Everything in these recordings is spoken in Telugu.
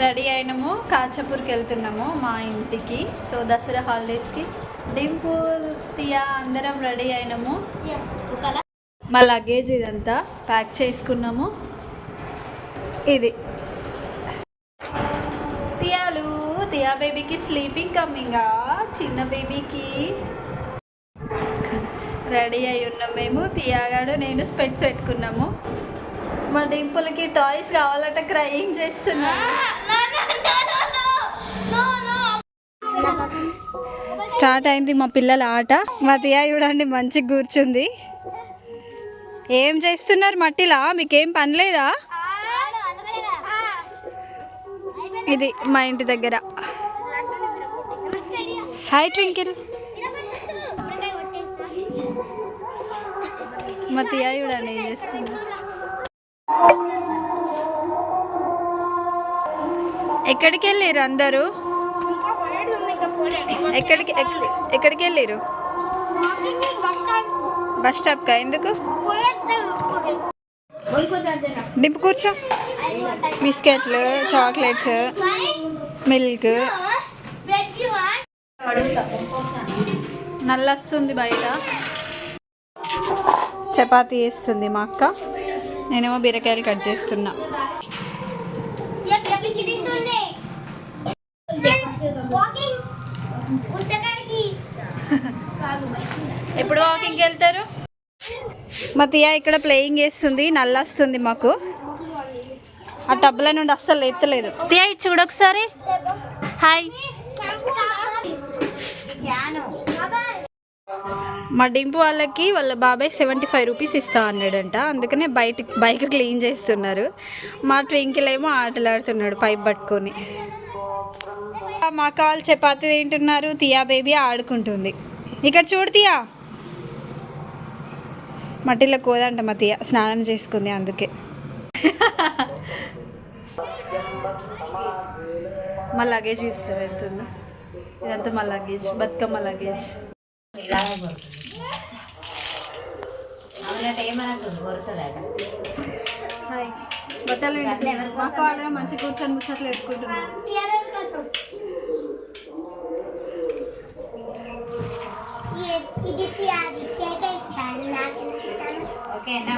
రెడీ అయినాము కాచపూర్కి వెళ్తున్నాము మా ఇంటికి. సో దసరా హాలిడేస్కి. డింపుల్ తియా అందరం రెడీ అయినాము. మా లగేజ్ ఇదంతా ప్యాక్ చేసుకున్నాము. ఇది. తియాలు తియా బేబీకి స్లీపింగ్ కమ్మింగా చిన్న బేబీకి. రెడీ అయి ఉన్నాం మేము. తియాగాడు నేను స్పెట్స్ పెట్టుకున్నాము. మా డింపుల్కి టాయ్స్ కావాలంటే క్రయింగ్ చేస్తున్నా. స్టార్ట్ అయింది మా పిల్లల ఆట. మా తియా చూడండి మంచిగా కూర్చుంది. ఏం చేస్తున్నారు మట్టిలా? మీకేం పని లేదా? ఇది మా ఇంటి దగ్గర. హాయ్ ట్వింకిల్ మా తియా చూడండి ఏం చేస్తున్నారు? ఎక్కడికి వెళ్ళారు అందరూ? ఎక్కడికి ఎక్కడికి వెళ్ళారు బస్ స్టాప్కా? ఎందుకు? డింపు కూర్చో. బిస్కెట్లు చాక్లెట్స్ మిల్క్. నల్లొస్తుంది బయట. చపాతీ వేస్తుంది మా అక్క. నేనేమో బీరకాయలు కట్ చేస్తున్నా. ఎప్పుడు వాకింగ్కి వెళ్తారు? మా తియా ఇక్కడ ప్లేయింగ్ చేస్తుంది నల్లొస్తుంది మాకు. ఆ టబ్బుల నుండి అస్సలు ఎత్తలేదు. తియా ఇటు చూడు ఒకసారి. హాయ్. మా డింపు వాళ్ళకి వాళ్ళ బాబాయ్ సెవెంటీ ఫైవ్ రూపీస్ ఇస్తా అన్నాడంట. అందుకనే బయట బైక్ క్లీన్ చేస్తున్నారు. మా ట్వింకిల్ ఏమో ఆటలాడుతున్నాడు పైప్ పట్టుకొని. మా కావాలి చపాతి తింటున్నారు. తియా బేబీ ఆడుకుంటుంది. ఇక్కడ చూడు తియా. మట్టిలో కోదంట మా తియా. స్నానం చేసుకుంది అందుకే. మా లగేజ్ ఇస్తారు వెళ్తుంది ఇదంతా మా లగేజ్. బతుకమ్మ లగేజ్. హాయ్. బట్టలు అక్క వాళ్ళే మంచి కూర్చొని ముచ్చట్లు పెట్టుకుంటున్నారు. ఓకేనా?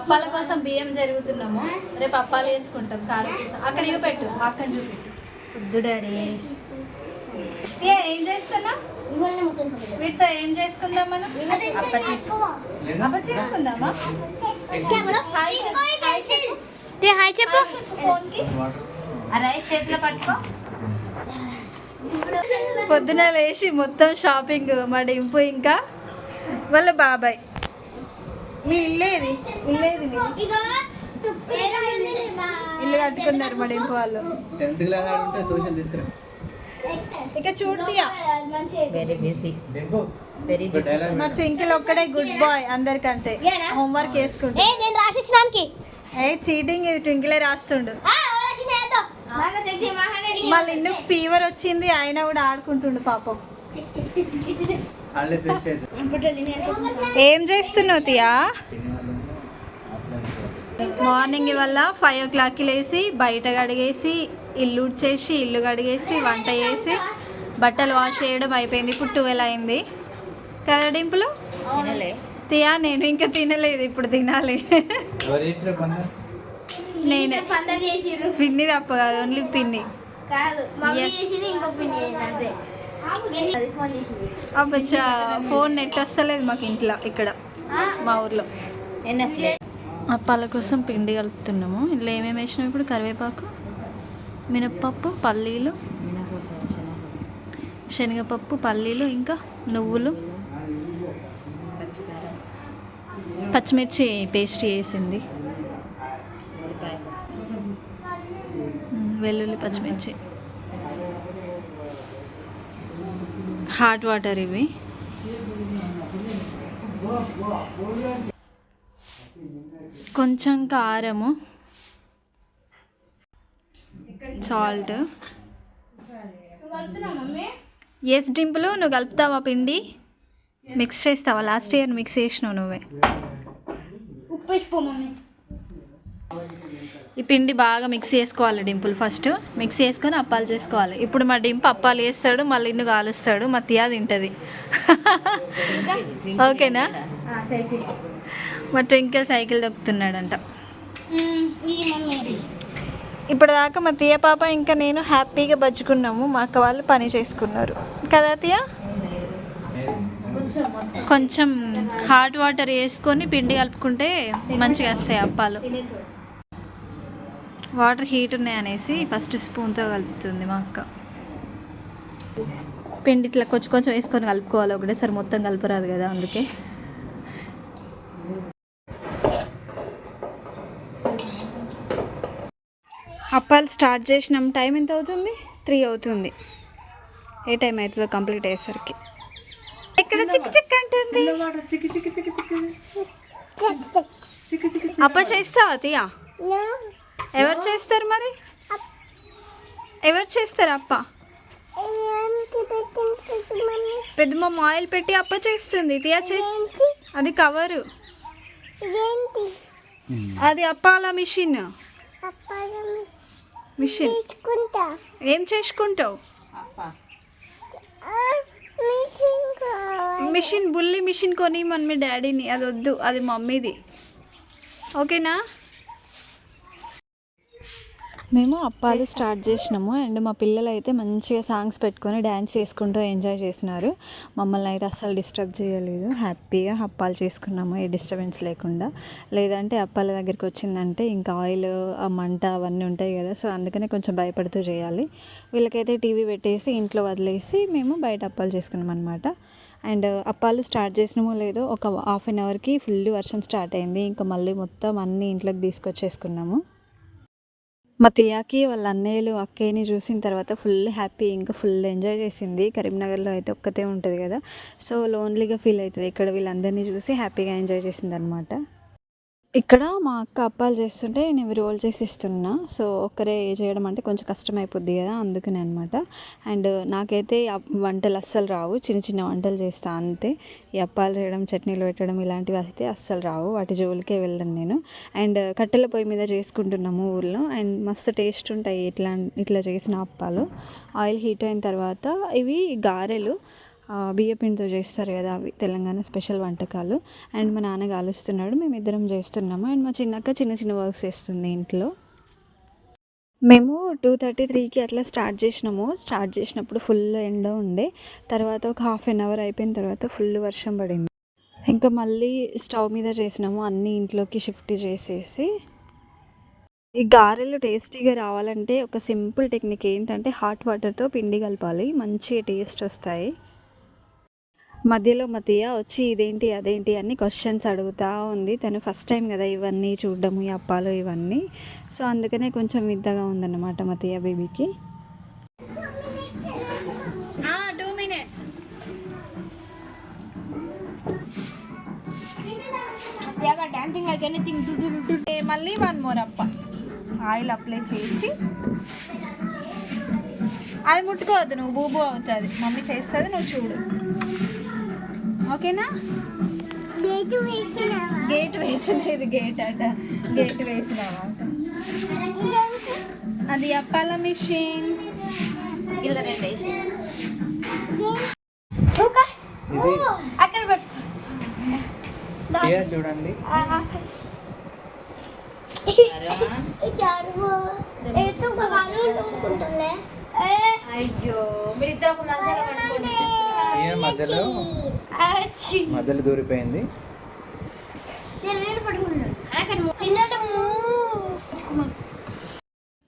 అప్పాల కోసం బియ్యం జరుగుతున్నాము. రేపు అప్పాలు వేసుకుంటాం కారం అక్కడ ఇవి పెట్టు. అక్కని చూపెట్టు. వద్దు డాడీ. ఏ, ఏం చేస్తున్నా? వీటితో ఏం చేసుకుందాం మనం? అప్ప అప్ప చేసుకుందామా? హాయ్ చెప్పు. హాయ్ చెప్పు. హాయ్ చెప్పు. ఫోన్కి. రైస్ చేతిలో పట్టుకో. పొద్దున లేచి మొత్తం షాపింగ్ మా డింపు ఇంకా వాళ్ళ బాబాయ్. మీ ఇల్లేది ఇల్లేది ఇల్లు కట్టుకున్నారు మా డింపు వాళ్ళు. టెన్త్ క్లాస్ ఆడు ఉంటే సోషల్ తీసుకురా. ఇక చూడతీయా. వెరీ బిజీ వెరీ డైలాగ్ మా ట్వింకిల్ ఒక్కడే గుడ్ బాయ్ అందరికంటే. హోంవర్క్ వేసుకుంటా ఏ నేను రాసిచ్చినానికి? ఏ చీటింగ్ ఇది ట్వింకిలే రాస్తుండు. మళ్ళీ ఇన్ను ఫీవర్ వచ్చింది? అయినా కూడా ఆడుకుంటుండు పాపం. చేసి. ఏం చేస్తున్నావు తియా? మార్నింగ్ వల్ల ఫైవ్ ఓ క్లాక్కి లేసి బయట కడిగేసి ఇల్లు ఉడ్చేసి ఇల్లు కడిగేసి వంట చేసి బట్టలు వాష్ చేయడం అయిపోయింది. ఇప్పుడు ట్వెల్వ్ అయింది? కదా డింపులు? తినలే. తియా? నేను ఇంకా తినలేదు. ఇప్పుడు తినాలి. నేనే. పిన్ని తప్ప కాదు. ఓన్లీ పిన్ని. అది ఫోన్ చేసింది. అబ్బచ్చా ఫోన్ నెట్ వస్తలేదు మాకు ఇంట్లో ఇక్కడ. మా ఊర్లో. అప్పాల కోసం పిండి కలుపుతున్నాము. ఇందులో ఏమేమి వేసినాం ఇప్పుడు? కరివేపాకు మినప్పప్పు పల్లీలు శనగపప్పు పల్లీలు ఇంకా నువ్వులు. పచ్చిమిర్చి పేస్ట్ వేసింది వెల్లుల్లి పచ్చిమిర్చి. హాట్ వాటర్ ఇవి. కొంచెం కారము. సాల్ట్. ఎస్ డింపులు నువ్వు కలుపుతావా పిండి? మిక్స్ చేస్తావా? లాస్ట్ ఇయర్ మిక్స్ చేసినావు నువ్వే. ఈ పిండి బాగా మిక్స్ చేసుకోవాలి డింపుల్ ఫస్ట్ మిక్స్ చేసుకొని అప్పాలు చేసుకోవాలి. ఇప్పుడు మా డింపు అప్పాలు వేస్తాడు మళ్ళీ ఇన్ను కాలుస్తాడు మా తియా తింటుంది. ఓకేనా? మా ట్వింకిల్ సైకిల్ దొక్కుతున్నాడంట ఇప్పటిదాకా మా తీయ పాప ఇంకా నేను హ్యాపీగా బజ్జుకున్నాము మా అక్క వాళ్ళు పని చేసుకున్నారు. కదా తీయ కొంచెం కొంచెం హాట్ వాటర్ వేసుకొని పిండి కలుపుకుంటే మంచిగా వస్తాయి అప్పాలు. వాటర్ హీట్ ఉన్నాయనేసి ఫస్ట్ స్పూన్తో కలుపుతుంది మా అక్క. పిండి ఇట్లా కొంచెం కొంచెం వేసుకొని కలుపుకోవాలి ఒకటేసారి మొత్తం కలపరాదు కదా అందుకే. అప్పాలు స్టార్ట్ చేసినాం. టైం ఎంత అవుతుంది? త్రీ అవుతుంది. ఏ టైం అవుతుందో కంప్లీట్ అయ్యేసరికి. ఇక్కడ చిక్ చిక్ అంటుంది. అప్ప చేస్తావా తీయా ఎవరు చేస్తారు మరి? ఎవరు చేస్తారు అప్ప? పెద్దమ్మ ఆయిల్ పెట్టి అప్ప చేస్తుంది. తీయా చేస్తుంది అది కవరు. అది అప్పాల మిషన్. మిషన్. ఏం చేసుకుంటావు? మిషన్ బుల్లి మిషన్ కొని మన మీ డాడీని అది వద్దు అది మమ్మీది. ఓకేనా? మేము అప్పాలు స్టార్ట్ చేసినాము. అండ్ మా పిల్లలు అయితే మంచిగా సాంగ్స్ పెట్టుకొని డ్యాన్స్ చేసుకుంటూ ఎంజాయ్ చేసినారు. మమ్మల్ని అయితే అస్సలు డిస్టర్బ్ చేయలేదు. హ్యాపీగా అప్పాలు చేసుకున్నాము. ఏ డిస్టర్బెన్స్ లేకుండా. లేదంటే అప్పాల దగ్గరికి వచ్చిందంటే ఇంకా ఆయిల్ ఆ మంట అవన్నీ ఉంటాయి కదా. సో అందుకనే కొంచెం భయపడుతూ చేయాలి. వీళ్ళకైతే టీవీ పెట్టేసి ఇంట్లో వదిలేసి మేము బయట అప్పాలు చేసుకున్నాం అనమాట అండ్ అప్పాలు స్టార్ట్ చేసినామో లేదో ఒక హాఫ్ అన్ అవర్కి ఫుల్ వర్షం స్టార్ట్ అయింది. ఇంకా మళ్ళీ మొత్తం అన్నీ ఇంట్లోకి తీసుకొచ్చేసుకున్నాము. మా తియాకి వాళ్ళ అన్నయ్యలు అక్కయ్యని చూసిన తర్వాత ఫుల్ హ్యాపీ ఇంకా ఫుల్ ఎంజాయ్ చేసింది. కరీంనగర్లో అయితే ఒక్కతే ఉంటుంది కదా. సో లోన్లీగా ఫీల్ అవుతుంది. ఇక్కడ వీళ్ళందరినీ చూసి హ్యాపీగా ఎంజాయ్ చేసింది అనమాట ఇక్కడ మా అక్క అప్పాలు చేస్తుంటే నేను రోల్ చేసి ఇస్తున్నా. సో ఒక్కరే చేయడం అంటే కొంచెం కష్టం అయిపోద్ది కదా అందుకనే అనమాట అండ్ నాకైతే అప్- వంటలు అస్సలు రావు. చిన్న చిన్న వంటలు చేస్తా అంతే. ఈ అప్పాలు చేయడం చట్నీలు పెట్టడం ఇలాంటివి అయితే అస్సలు రావు. వాటి జోలికే వెళ్ళను నేను. అండ్ కట్టెల పొయ్యి మీద చేసుకుంటున్నాము ఊర్లో. అండ్ మస్తు టేస్ట్ ఉంటాయి ఇట్లా ఇట్లా చేసిన అప్పాలు. ఆయిల్ హీట్ అయిన తర్వాత ఇవి గారెలు. బియ్యపిండితో చేస్తారు కదా అవి తెలంగాణ స్పెషల్ వంటకాలు. అండ్ మా నాన్న కాలుస్తున్నాడు మేము ఇద్దరం చేస్తున్నాము. అండ్ మా చిన్నక్క చిన్న చిన్న వర్క్స్ చేస్తుంది ఇంట్లో. మేము టూ థర్టీ త్రీకి అట్లా స్టార్ట్ చేసినాము. స్టార్ట్ చేసినప్పుడు ఫుల్ ఎండ ఉండే. తర్వాత ఒక హాఫ్ అన్ అవర్ అయిపోయిన తర్వాత ఫుల్ వర్షం పడింది. ఇంకా మళ్ళీ స్టవ్ మీద చేసినాము అన్నీ ఇంట్లోకి షిఫ్ట్ చేసేసి. ఈ గారెలు టేస్టీగా రావాలంటే ఒక సింపుల్ టెక్నిక్ ఏంటంటే హాట్ వాటర్తో పిండి కలపాలి. మంచిగా టేస్ట్ వస్తాయి. మధ్యలో మధ్య వచ్చి ఇదేంటి అదేంటి అని క్వశ్చన్స్ అడుగుతూ ఉంది. తను ఫస్ట్ టైం కదా ఇవన్నీ చూడడము ఈ అప్పాలు ఇవన్నీ. సో అందుకనే కొంచెం విద్దగా ఉందన్నమాట మతయ్య బేబీకి. మళ్ళీ వన్ మోర్ అప్ప. ఆయిల్ అప్లై చేసి. అది ముట్టుకోవద్దు నువ్వు బూబు అవుతుంది. మమ్మీ చేస్తుంది నువ్వు చూడు. ఓకేనా? గేటు వేసినావా? గేట్ వేసలేదు గేట్ అట. గేట్ వేసినావా? అది అప్పాల మిషన్. ఇలా రెండు వేసి. ఇది అక్కడ చూడండి. అయ్యో మీరిద్దరు ఒక మంచిగా మధ్యలో మధ్యలో దూరిపోయింది.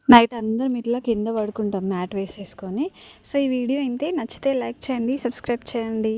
నైట్ అందరం ఇట్లా కింద పడుకుంటాం మ్యాట్ వేసేసుకొని. సో ఈ వీడియో ఇంతే. నచ్చితే లైక్ చేయండి సబ్స్క్రైబ్ చేయండి.